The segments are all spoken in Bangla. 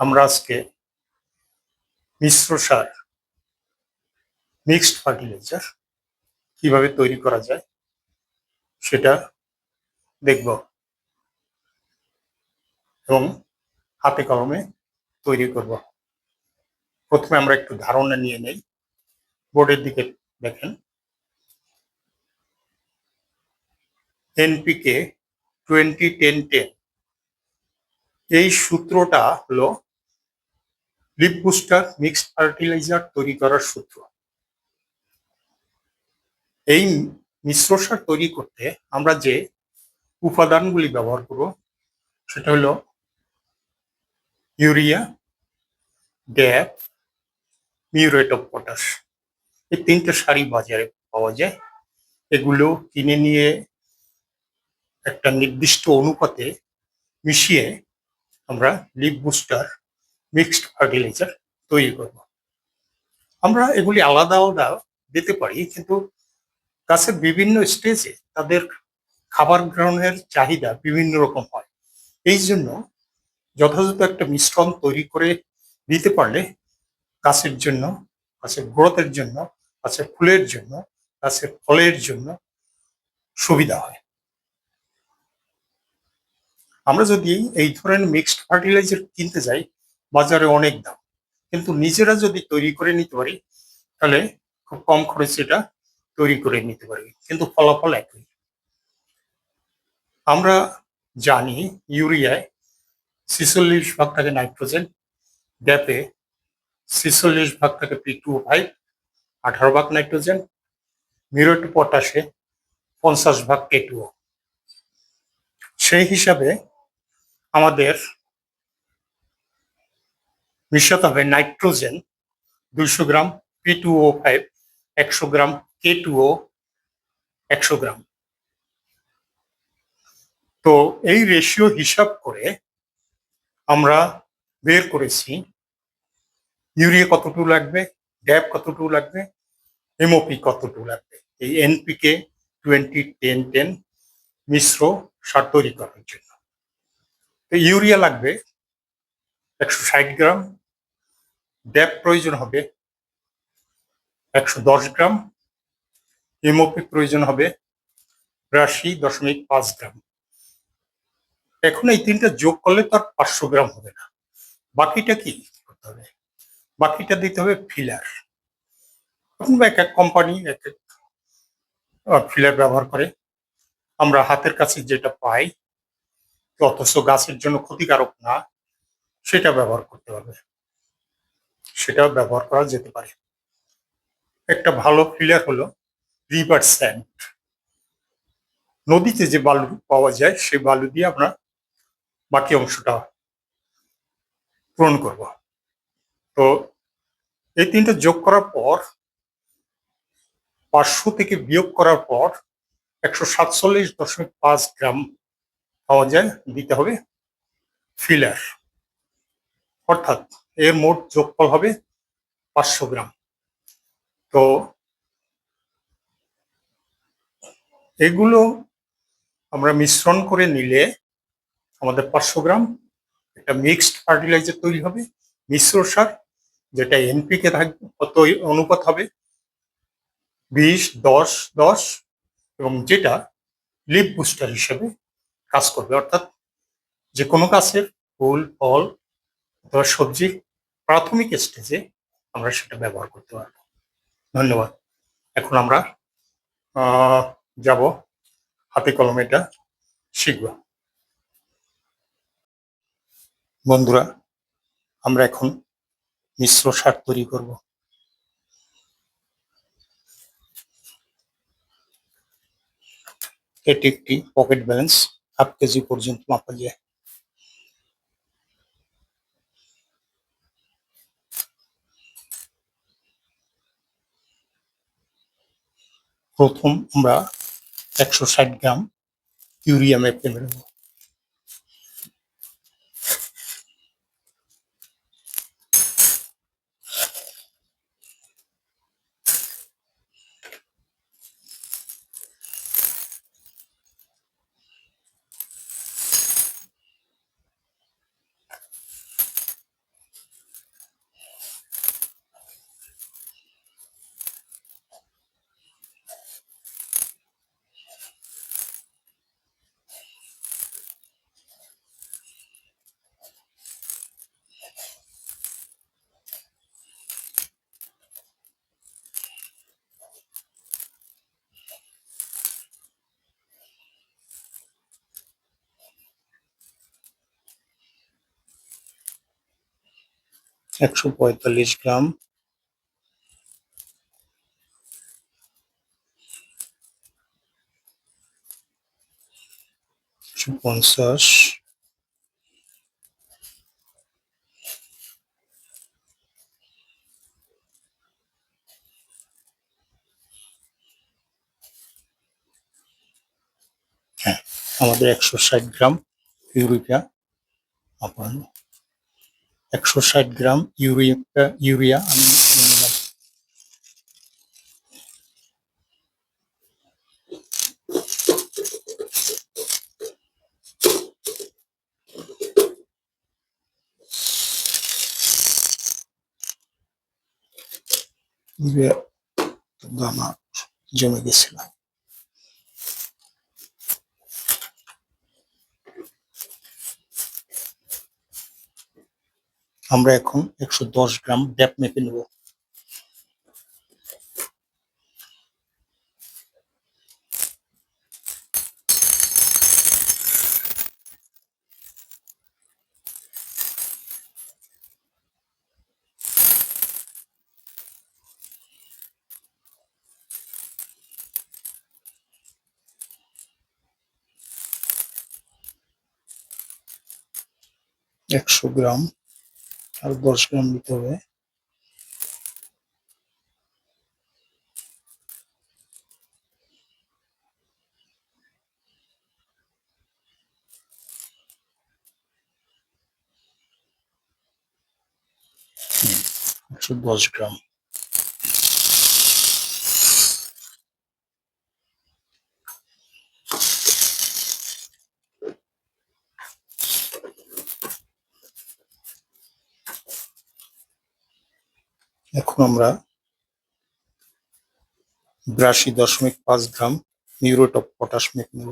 আমরা আজকে মিশ্র সার মিক্সড ফার্টিলাইজার কীভাবে তৈরি করা যায় সেটা দেখব এবং হাতে কলমে তৈরি করব। প্রথমে আমরা একটু ধারণা নিয়ে নেই। বোর্ডের দিকে দেখেন। NPK twenty ten ten. এই সূত্রটা হলো লিপ বুস্টার মিক্সড ফার্টিলাইজার তৈরি করার সূত্র। এই মিশ্র সার তৈরি করতে আমরা যে উপাদানগুলি ব্যবহার করব, সেটা হলো urea DAP muriate of potash. এই তিনটে সারই বাজারে পাওয়া যায়। এগুলো কিনে নিয়ে একটা নির্দিষ্ট অনুপাতে মিশিয়ে আমরা লিপ বুস্টার মিক্সড ফার্টিলাইজার তৈরি করব। আমরা এগুলি আলাদা আলাদা দিতে পারি, কিন্তু গাছের বিভিন্ন স্টেজে তাদের খাবার গ্রহণের চাহিদা বিভিন্ন রকম হয়। এই জন্য যথাযথ একটা মিশ্রণ তৈরি করে দিতে পারলে গাছের জন্য, গাছের গ্রোথের জন্য, গাছের ফুলের জন্য, গাছের ফলের জন্য সুবিধা হয়। আমরা যদি এই ধরনের মিক্সড ফার্টিলাইজার কিনতে যাই বাজারে অনেক দাম। কিন্তু নিজেরা যদি তৈরি করে নিতে পারি, তাহলে খুব কম খরচে এটা তৈরি করে নিতে পারি কিন্তু ফলাফল একই। আমরা জানি ইউরিয়ায় ছিচল্লিশ ভাগ থাকে নাইট্রোজেন ড্যাপে ছিচল্লিশ ভাগ থাকে পি টু ফাইভ আঠারো ভাগ নাইট্রোজেন মিরোট পটাশে পঞ্চাশ ভাগ কে সেই হিসাবে আমাদের মিশাতে হবে নাইট্রোজেন দুইশো gram, P two O five, একশো গ্রাম, কে টু ও, একশো গ্রাম। তো এই রেশিও হিসাব করে আমরা বের করেছি ইউরিয়া কতটুকু লাগবে ড্যাপ কতটুকু লাগবে, এমওপি কতটুকু লাগবে। এই এনপিকে টোয়েন্টি টেন টেন মিশ্র সার তৈরি করার জন্য। তো ইউরিয়া লাগবে একশো ষাট গ্রাম। ড্যাপ প্রয়োজন হবে একশো দশ গ্রাম। এমওপি প্রয়োজন হবে বিরাশি দশমিক পাঁচ গ্রাম। এখন এই তিনটা যোগ করলে তার পাঁচশো গ্রাম হবে না। বাকিটা কি করতে হবে? বাকিটা দিতে হবে ফিলার। এক এক কোম্পানি এক এক ফিলার ব্যবহার করে। আমরা হাতের কাছে যেটা পাই অথচ গাছের জন্য ক্ষতিকারক না। সেটা ব্যবহার করতে হবে সেটা ব্যবহার করা যেতে পারে। একটা ভালো ফিলার হলো রিভার স্যান্ড নদীতে যে বালু পাওয়া যায়, সেই বালু দিয়ে আমরা বাকি অংশটা পূরণ করব। তো এই তিনটা যোগ করার পর, পাঁচশো থেকে বিয়োগ করার পর একশো সাতচল্লিশ দশমিক পাঁচ গ্রাম পাওয়া যায়, দিতে হবে ফিলার অর্থাৎ এর মোট যোগফল হবে পাঁচশো গ্রাম। তো এগুলো আমরা মিশ্রণ করে নিলে আমাদের পাঁচশো গ্রাম একটা মিক্সড ফার্টিলাইজার তৈরি হবে, মিশ্র সার, যেটা এনপিকে থাকবে, কত অনুপাত হবে? বিশ, দশ দশ, এবং যেটা লিপ বুস্টার হিসেবে কাজ করবে। অর্থাৎ যে কোনো গাছের ফুল, ফল অথবা সবজি প্রাথমিক স্টেজে আমরা সেটা ব্যবহার করতে পারব। ধন্যবাদ। এখন আমরা যাব হাতে কলমে এটা শিখব। বন্ধুরা, আমরা এখন মিশ্র সার তৈরি করব। এটি একটি পকেট ব্যালেন্স হাফ কেজি পর্যন্ত মাপা যায়। প্রথম আমরা একশো ষাট গ্রাম ইউরিয়া মেপে নেব। একশো পঁয়তাল্লিশ গ্রাম। পঞ্চাশ। হ্যাঁ আমাদের একশো ষাট গ্রাম ইউরিয়া আপনার একশো ষাট গ্রাম ইউরিয়া ইউরিয়া আমি নিয়ে নিলাম। ইউরিয়া দানা জমে গেছিল আমরা এখন একশো দশ গ্রাম ড্যাপ মেপে নেব। একশো গ্রাম আর দশ গ্রাম দিতে হবে একশো দশ গ্রাম এখন আমরা বিরাশি দশমিক পাঁচ gram muriate of potash make নেব।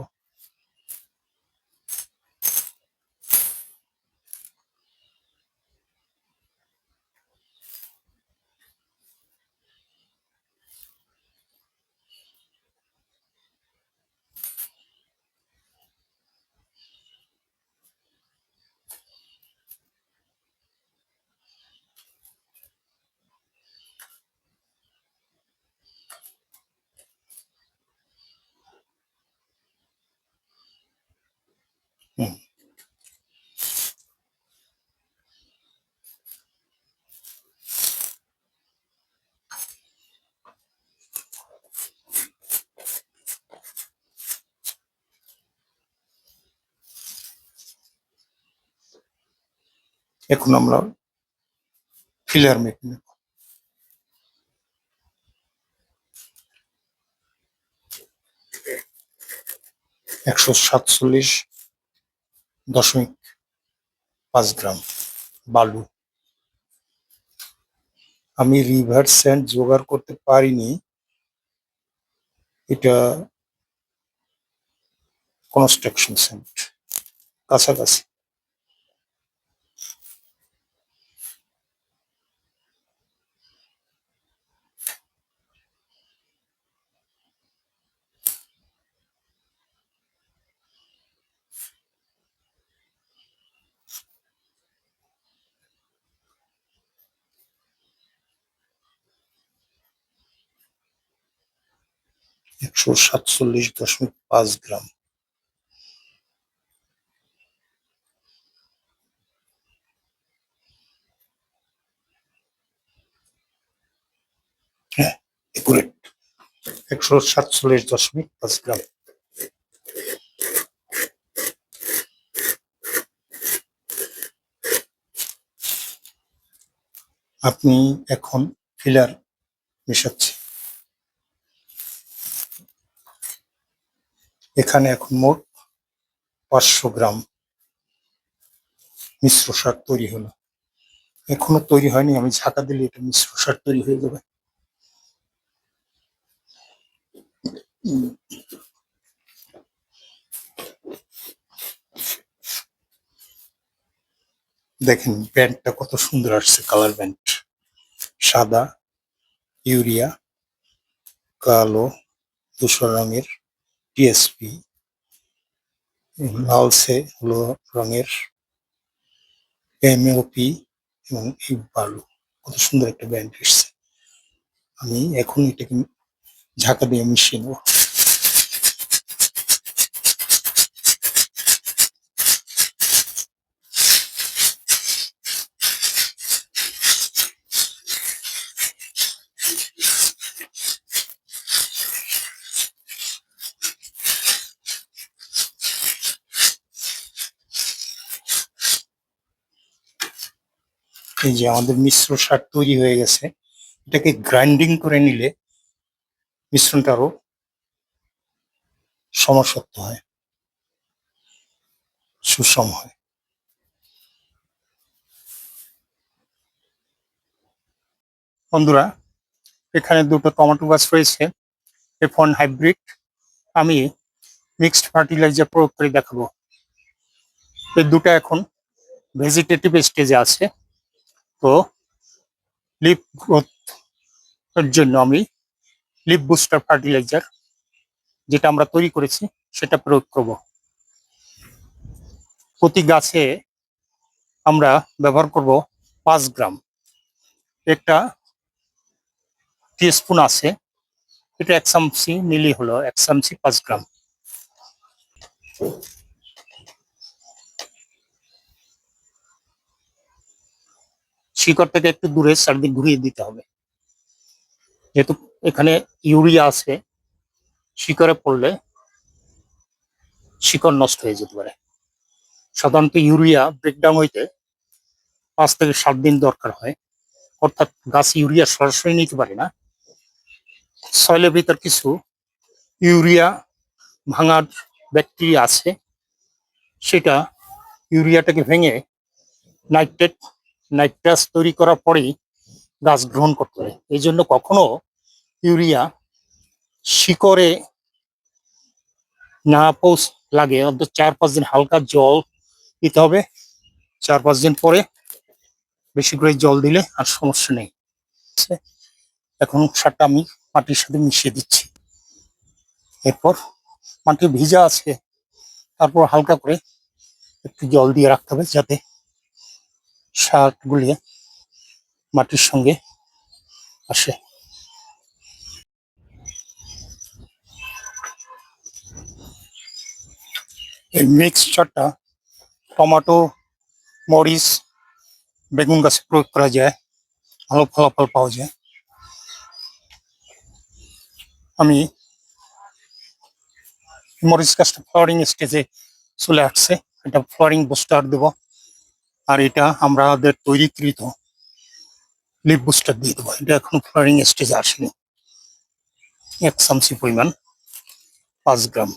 এখন আমরা ফিলার মেপ একশো সাতচল্লিশ দশমিক পাঁচ গ্রাম বালু। আমি রিভার স্যান্ড জোগাড় করতে পারিনি। এটা কনস্ট্রাকশন স্যান্ড কাছাকাছি। একশো সাতচল্লিশ দশমিক পাঁচ গ্রাম। হ্যাঁ একুরেট একশো সাতচল্লিশ দশমিক পাঁচ গ্রাম। আপনি এখন ফিলার মেশাচ্ছি এখানে এখন মোট পাঁচশো গ্রাম মিশ্র সার তৈরি হলো। এখনও তৈরি হয়নি, আমি ঝাঁকা দিলে এটা মিশ্র সার তৈরি হয়ে যাবে। দেখেন ব্যান্ডটা কত সুন্দর আসছে, কালার ব্যান্ড সাদা, ইউরিয়া, কালো, ধূসর রঙের। টিএসপি লালসে হলো রঙের এমওপি এবং এই বালু। কত সুন্দর একটা ব্যান্ড এসছে। আমি এখন এটাকে ঝাঁকা দিয়ে মিশিয়ে নেব। এই যে আমাদের মিশ্র সার তৈরি হয়ে গেছে, এটাকে গ্রাইন্ডিং করে নিলে মিশ্রণটা আরও সমসত্ব হয়, সুষম হয়। বন্ধুরা, এখানে দুটো টমেটো গাছ রয়েছে এফ ওয়ান হাইব্রিড আমি মিক্সড ফার্টিলাইজার প্রয়োগ করে দেখাবো। এই দুটো এখন ভেজিটেটিভ স্টেজে আছে। তো লিপ গ্রোথ এর জন্য আমি লিপ বুস্টার ফার্টিলাইজার যেটা আমরা তৈরি করেছি, সেটা প্রয়োগ করব। প্রতি গাছে আমরা ব্যবহার করব পাঁচ গ্রাম। একটা টিস্পুন আছে, এটা এক চামচি নিলি হলো, এক চামচি পাঁচ গ্রাম। শিকড় থেকে একটু দূরে চারদিক ঘুরিয়ে দিতে হবে। যেহেতু এখানে ইউরিয়া আছে, শিকড়ে পড়লে শিকড় নষ্ট হয়ে যেতে পারে। সাধারণত ইউরিয়া ব্রেকডাউন হইতে পাঁচ থেকে সাত দিন দরকার হয়। অর্থাৎ গাছ ইউরিয়া সরাসরি নিতে পারে না। সয়েলের ভিতর কিছু ইউরিয়া ভাঙার ব্যাকটেরিয়া আছে। সেটা ইউরিয়াটাকে ভেঙে নাইট্রেট নাইট্রাস তৈরি করার পরেই গাছ গ্রহণ করতে পারে এই জন্য কখনো ইউরিয়া শিকড়ে না পৌঁছ লাগে। অন্তত চার, পাঁচ দিন হালকা জল দিতে হবে। চার, পাঁচ দিন পরে বেশি করে জল দিলে আর সমস্যা নেই। এখন সারটা আমি মাটির সাথে মিশিয়ে দিচ্ছি। এরপর মাটি ভিজা আছে, তারপর হালকা করে একটু জল দিয়ে রাখতে হবে যাতে সার গুলিয়ে মাটির সঙ্গে আসে। এই মিক্সচারটা টমেটো, মরিচ, বেগুন গাছে প্রয়োগ করা যায়। ভালো ফলাফল পাওয়া যায়। আমি মরিচ গাছটা ফ্লাওয়ারিং স্টেজে চলে আসছে। এটা ফ্লাওয়ারিং বুস্টার দেব। আর এটা আমাদের তৈরিকৃত লিপ বুস্টার দিয়ে দেবো। এটা এখন ফ্লাওয়ারিং স্টেজে আসেনি। এক চামচি পরিমাণ পাঁচ গ্রাম।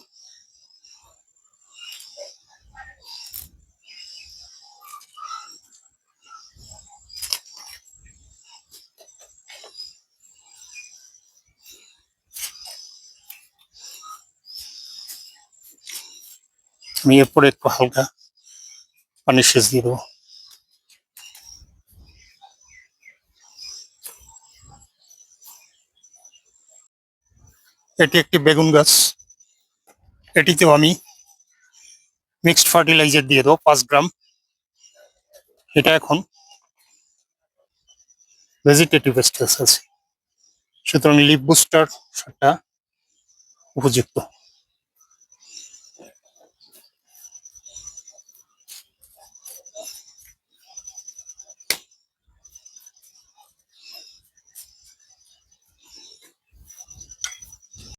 আমি এরপরে একটু হালকা পানি সেচ দিয়ে দেবো। এটি একটি বেগুন গাছ। এটিতেও আমি মিক্সড ফার্টিলাইজার দিয়ে দেবো, পাঁচ গ্রাম। এটা এখন ভেজিটেটিভ স্টেজ আছে। সুতরাং লিপ বুস্টার সারটা উপযুক্ত।